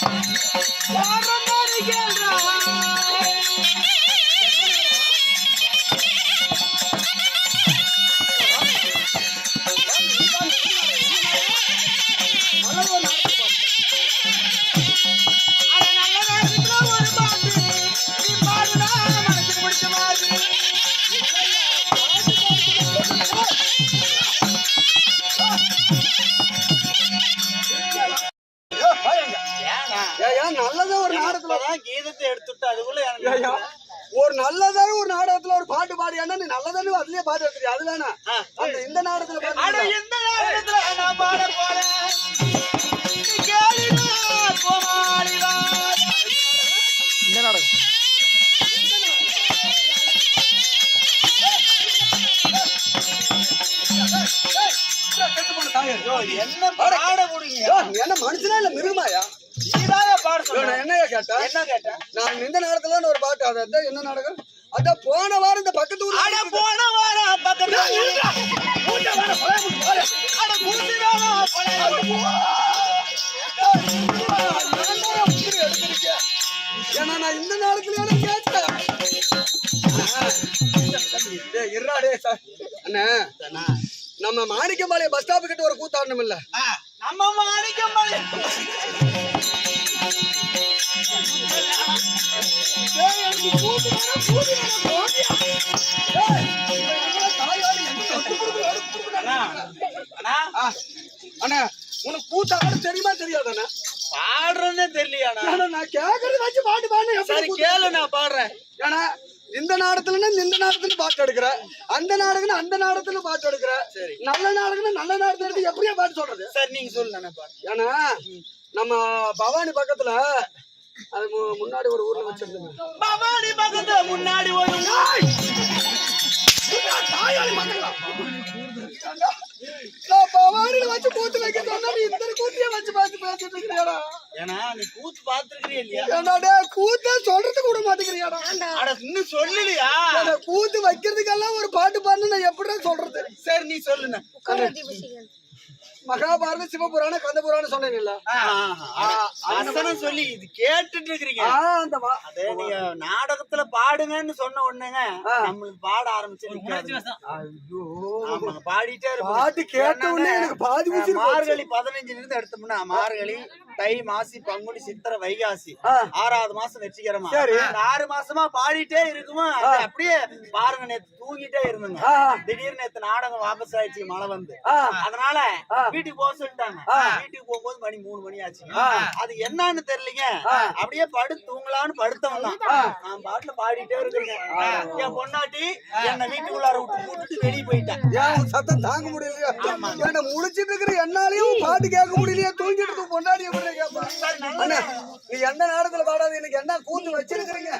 Bye. ஏய்யா, நல்லதா ஒரு நாடகத்துல கீதத்தை எடுத்துட்டு அதுக்குள்ள ஏய்யா, ஒரு நல்லதான ஒரு நாடகத்துல ஒரு பாட்டு பாடியானா நீ நல்லதானே அதுலயே பாட்டு எடுத்துறியா அது அந்த இந்த நாடகத்துல பாடு. இந்த நேரத்துல நான் பாட போறேன். இந்த நாடகம் என்ன பாட ஏய், நீ என்ன மனுஷனா இல்ல மிருகமாயா என்னையா கேட்டேன் என்ன கேட்ட? நான் இந்த நாடகத்துல ஒரு பாட்டு அது அதான் என்ன நாடகம் அதான் போன வாரம் இந்த பக்கத்து அட போன வாரம்? ஏன்னா நான் இந்த நேரத்துல கேட்டேன்? சார். அண்ணே நம்ம மாணிக்கம்பாளையம் பஸ் ஸ்டாப் கிட்ட ஒரு கூத்தாடணும் இல்ல நம்ம மாணிக்கம் அண்ணா, உனக்கு கூத்தாட தெரியுமா தெரியாதாண்ணே பாடுறேன்னே தெரியலையாண்ணா. நான் கேக்குறது வச்சு பாட்டு பாடு சரி கேளு நான் பாடுறேன். ஏன்னா இந்த நாடகத்துல இந்த நாடகத்துல பாட்டு எடுக்கிற. அந்த நாடகம் அந்த நாடகத்துல பாட்டு எடுக்கிற. சரி. நல்ல நாடகம் நல்ல நாடகத்துல எடுத்து எப்படியா பாட்டு சொல்றது? சரி நீங்க நான் பாடுறேன். ஏன்னா நம்ம பவானி பக்கத்துல அது முன்னாடி ஒரு ஊர்ல வச்சிருந்தேன். பவானி பக்கத்துல முன்னாடி ஒரு நாய் தாயாளி நான் வச்சு கூத்து வைக்க சொன்னா நீ இந்த கூத்தியே வச்சு பார்த்து பேசிட்டு இருக்கிறியாடா ஏன்னா நீ கூத்து பாத்துருக்கிறியா இல்லையா? என்னடா கூத்த சொல்றது கூட மாட்டேங்கிறியாடா? அட இன்னும் சொல்லலையா? கூத்து வைக்கிறதுக்கெல்லாம் ஒரு பாட்டு பாடுன்னு நான் எப்படிடா சொல்றது? சரி நீ சொல்லுண்ண. மகாபாரத சிவபுராணம் கந்தபுராணம் சொன்னீங்கல்ல? அசனம் சொல்லி இது கேட்டுட்டு இருக்கிறீங்க. அந்த அதே நீங்க நாடகத்துல பாடுங்கன்னு சொன்ன உடனேங்க. நம்மளுக்கு பாட ஆரம்பிச்சு பாடிட்டே இருப்போம். பாட்டு கேட்ட உடனே எனக்கு பாதி. மார்கழி பதினஞ்சுல இருந்து எடுத்தோம்னா மார்கழி தை மாசி பங்குனி சித்திரை வைகாசி. ஆறாவது மாசம் வெற்றிகரமா. ஆறு மாசமா பாடிட்டே இருக்குமா? அப்படியே பாருங்க நேத்து தூங்கிட்டே இருந்துங்க. திடீர்னு நேத்து நாடகம் வாபஸ் ஆயிடுச்சு மழை வந்து. அதனால. வீட்டுக்கு போக சொல்லிட்டாங்க. வீட்டுக்கு போகும்போது மணி மூணு மணி ஆச்சு. அது என்னன்னு தெரியலங்க. அப்படியே படுத்து தூங்கலான்னு ஆ. நான் பாட்டுல பாடிட்டே இருக்கிறேங்க. என் பொண்டாட்டி என்ன வீட்டுக்குள்ளார விட்டு கூட்டிட்டு வெளியே போயிட்டேன் சத்தம் தாங்க முடியலையா? ஏன்டா முழிச்சிட்டு இருக்கிற என்னாலையும் பாட்டு கேட்க முடியலையா தூங்கிட்டு இருக்க பொண்டாடி எப்படி கேட்பா அண்ணா நீ எந்த நேரத்துல பாடாது? எனக்கு என்ன கூத்து வச்சிருக்கிறீங்க?